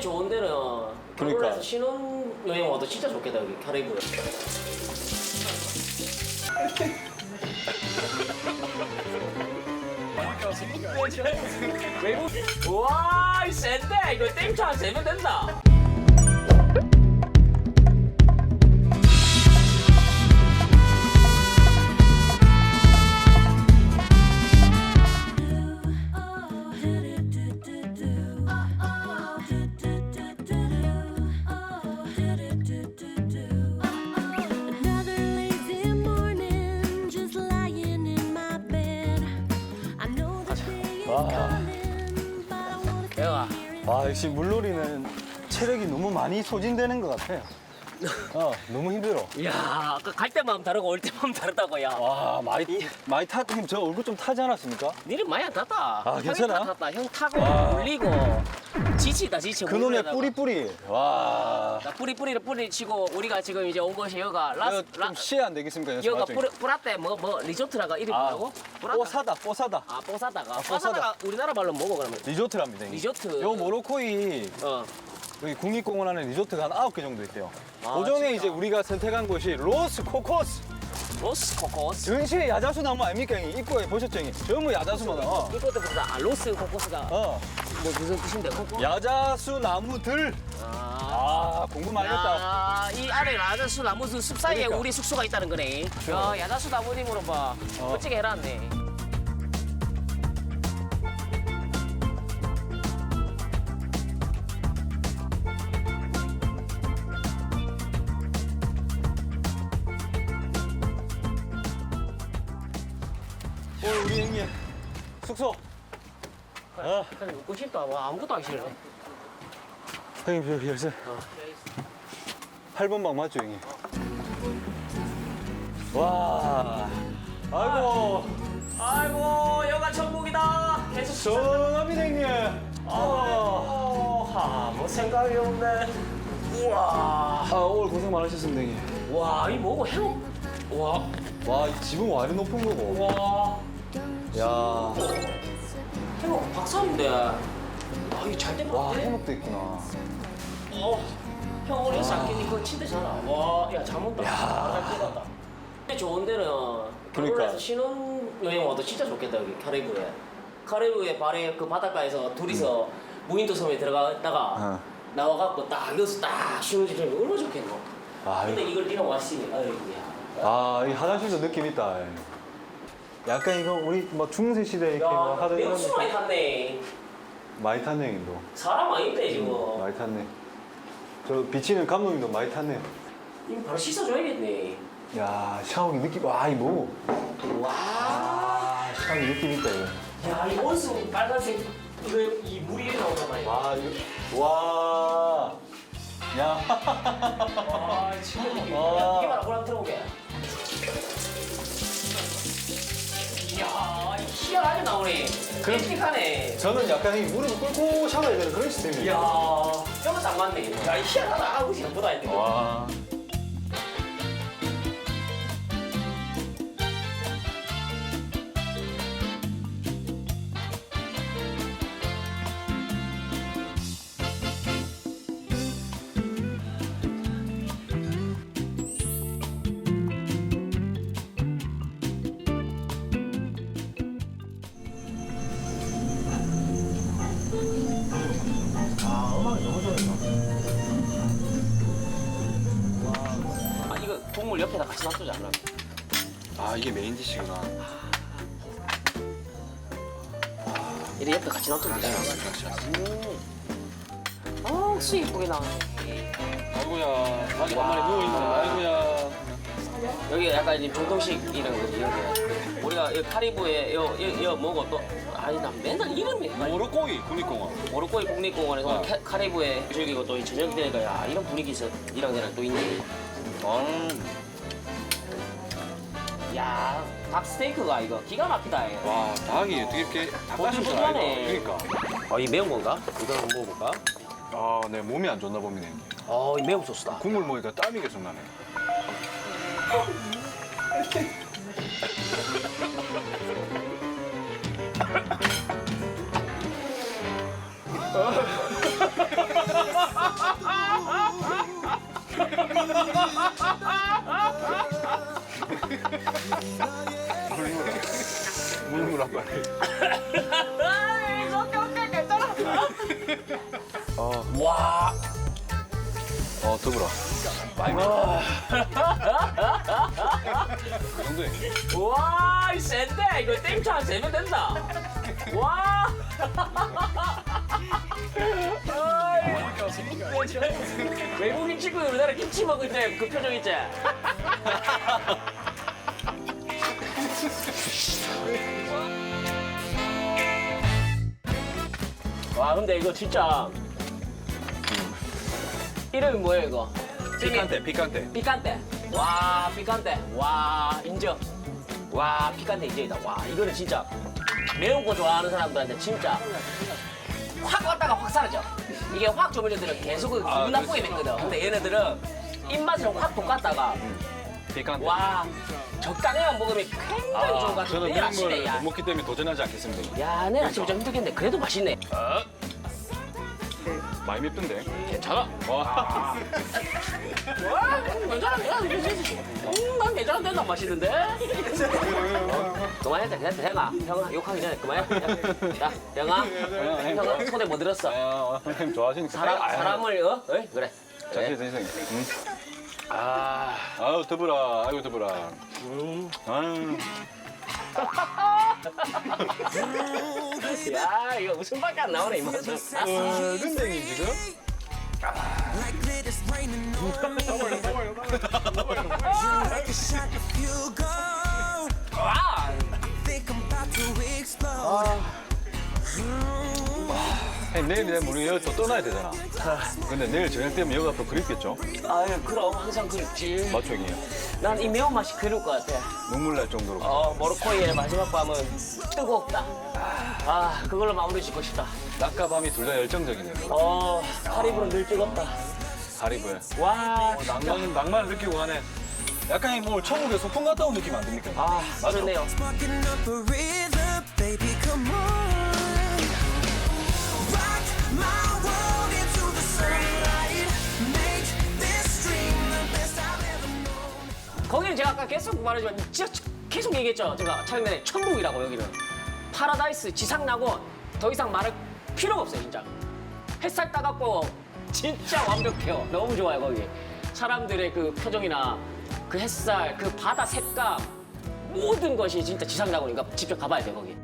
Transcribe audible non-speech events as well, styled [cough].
좋은 데는 그러니까. 그러니까. 신혼여행 와도 진짜 좋겠다 여기 카리브에 외국 [laughs] 와 센데 이거 땡차 세면 된다 내가 와 역시 물놀이는 체력이 너무 많이 소진되는 것 같아요. 어 너무 힘들어. 야 아까 갈 때 마음 다르고 올 때 마음 다르다고 야 와 많이 많이 탔. 형저 얼굴 좀 타지 않았습니까? 니는 많이 안 탔다 아, 괜찮아? 형이 다 탔다 형 타고 와. 물리고 지치다 지쳐 그놈의 물리다가. 뿌리 뿌리. 와. 나 뿌리 뿌리를 뿌리 치고 우리가 지금 이제 온 곳이 여가 라스 이거 라 좀 시해 안 되겠습니까? 연습 여가? 뿌리 뿌라떼 뭐뭐 리조트라가 이름 뭐라고? 뿌라따. 뽀사다 뽀사다. 아 뽀사다가 아, 뽀사다가 우리나라 말로 뭐고 그러면 리조트랍니다. 형님. 리조트. 요 모로코이 어 여기 국립공원 안에 리조트가 한 아홉 개 정도 있대요. 아, 진짜? 이제 우리가 선택한 곳이 로스 코코스. 로스 코코스 전시의 야자수 나무 아닙니까 형님? 입구에 보셨죠 형님? 전부 야자수만 어. 이것도 보다 아 로스 코코스가 어. 뭐 무슨 뜻인데 코코? 야자수 나무들. 아. 아 공부 많이 했다. 야, 이 안에 야자수 나무 숲 사이에 그러니까. 우리 숙소가 있다는 거네. 야, 야자수 나무님으로 봐. 어. 멋지게 해놨네. 오 우리 형님 숙소. 아 그냥 눕고 싶다. 와, 아무것도 하기 싫네. 형님 저 열쇠. 8번 방 맞죠 형님? 와. 아이고 아이고, 여가 천국이다. 계속 시원합니다 형님. 아. 어, 하, 뭐 생각이 없네. 우와. 아 오늘 고생 많으셨습니다 형님. 와, 이 뭐고, 해먹. 와, 와, 이 지붕 와 이리 높은 거고. 와. 야, 해먹 박살인데. 아, 이거 잘된 거 와, 같아. 해먹도 있구나. 어, 형 오늘 싹끼니 그거 침대잖아. 와, 야 잠 온다. 야, 잘 찍었다. 근데 좋은 데는 그러니까. 그러니까. 신혼여행 와도 진짜 좋겠다 여기 카리브에. 카리브의 발에 그 바닷가에서 둘이서 무인도 섬에 들어갔다가 어. 나와갖고 딱 여기서 딱 쉬는 집 얼마나 좋겠노. 아, 근데 이걸 이랑 왔으니 아이고야. 아, 이 화장실도 느낌 있다. 약간 이거 우리 뭐 중세 시대 이렇게 뭐 야, 하던 이런 명수 많이. 탔네. 많이 탔네, 형님도. 사람 아닌데 지금. 많이 탔네. 저 비치는 감독님도 많이 탔네. 이거 바로 씻어줘야겠네. 야, 샤워기 느낌, 와, 이 뭐. 와. 아, 샤워기 느낌 있다, 이거. 야, 이 온수 빨간색 이거 이 물이 이렇게 나오단 말이야. 와, 이거. 와. 야. 와, 지금 이게 와. 이게 바로 보람 들어오게. 이야, 이 희한하게 나오네. 그럼- 끔찍하네. 저는 약간 이 무릎을 꿇고 샤워해야 되는 그런 시스템이에요. 이야, 뼈가 딱 맞네. 야, 이 희한하다. 아우, 생각보다 했는데. 와. 아, 동물 옆에다 같이 놔두자, 그럼. 아, 이게 메인 디시구나. 이래 옆에 같이 놔두자. 음. 아, 수 이쁘게 나오네. 아이고야, 닭이 한 마리 누워 있네. 아이고야. 여기 약간 이제 중동식이라는 거지, 여기. 우리가 이 카리브에 여, 여, 여 뭐고 또, 아니, 나 맨날 이름이. 모로코이 국립공원. 모로코이 국립공원에서 어. 캐- 카리브에 즐기고 또 저녁 되니까 야 이런 분위기에서 이랑 저랑 또 있네. 음. 야, 닭 스테이크가 이거 기가 막히다. 이거. 와, 닭이 어떻게 이렇게 닭가슴살 보들보들하네. 아이가? 그러니까. 어, 이 매운 건가? 이거 한번 먹어볼까? 아, 내 몸이 안 좋나 봅니다. 형님. 어, 이 매운 소스다. 국물 먹으니까 땀이 계속 나네. [laughs] 물물한 말. 와. 어 더불어. 많이 먹어. 그 정도에. 와, 이 센데 이거 땡초 한 세면 된다. 와. 외국인 친구 우리나라 김치 먹을 때그 표정 있지? [laughs] 와, 근데 이거 진짜 이름이 뭐예요 이거? 피칸테 피칸테. 피칸테. 와, 피칸테. 와, 인정. 와, 피칸테 인정이다. 와, 이거는 진짜 매운 거 좋아하는 사람들한테 진짜 확 왔다가 확 사라져. 이게 확 조물려들은 계속 그 기분 아, 나쁘게 먹거든. 근데 얘네들은 입맛을 확 돋갔다가 피칸테. 와, 적당히만 먹으면 굉장히 좋은 것 같아. 저는 내일 매운 아침에 걸 야. 못 먹기 때문에 도전하지 않겠습니다. 야, 내일 아침에 좀 힘들겠네. 그래도 맛있네. 많이 맵던데. 괜찮아. 와. 와, 난 괜찮은데? 난 맛있는데? 그만해, 그냥 대가. 형아, 욕하기 전에 그만해. 자, 형아, 형아, 손에 뭐 들었어? 아, 형님 좋아하시니까. 사람, 아유, 사람을, 어? 어이? 그래. 그래. 선생. 응. 아, 아유 더불어. 아유 더불어. 아유. 야, 이거 웃음밖에 안 나오네, 이 맛은. 어, 근데님 지금? [laughs] 내일 내가 우리 여기 또 떠나야 되잖아. 근데 내일 저녁 때면 여기 앞으로 그립겠죠? 아유, 그럼 항상. 맞죠 형님? 난이 매운맛이 그리울 것 같아. 눈물 날 정도로. 어, 모로코의 마지막 밤은 뜨겁다. 아, 그걸로 마무리 짓고 싶다. 낮과 밤이 둘 다 열정적이네요. 어, 카리브는 늘 뜨겁다. 가리브에. 와, 낭만, 낭만을 느끼고 가네. 약간 뭐 천국에 소풍 갔다 온 느낌 안 듭니까? 아, up a baby, come on. 거기는 제가 아까 계속 말하지만 진짜 계속 얘기했죠. 제가 내내 천국이라고 여기는. 파라다이스 지상 나고 더 이상 말할 필요가 없어요, 진짜. 햇살 따갑고 진짜 완벽해요. 너무 좋아요, 거기. 사람들의 그 표정이나 그 햇살, 그 바다 색감 모든 것이 진짜 지상 나고니까 직접 가봐야 돼, 거기.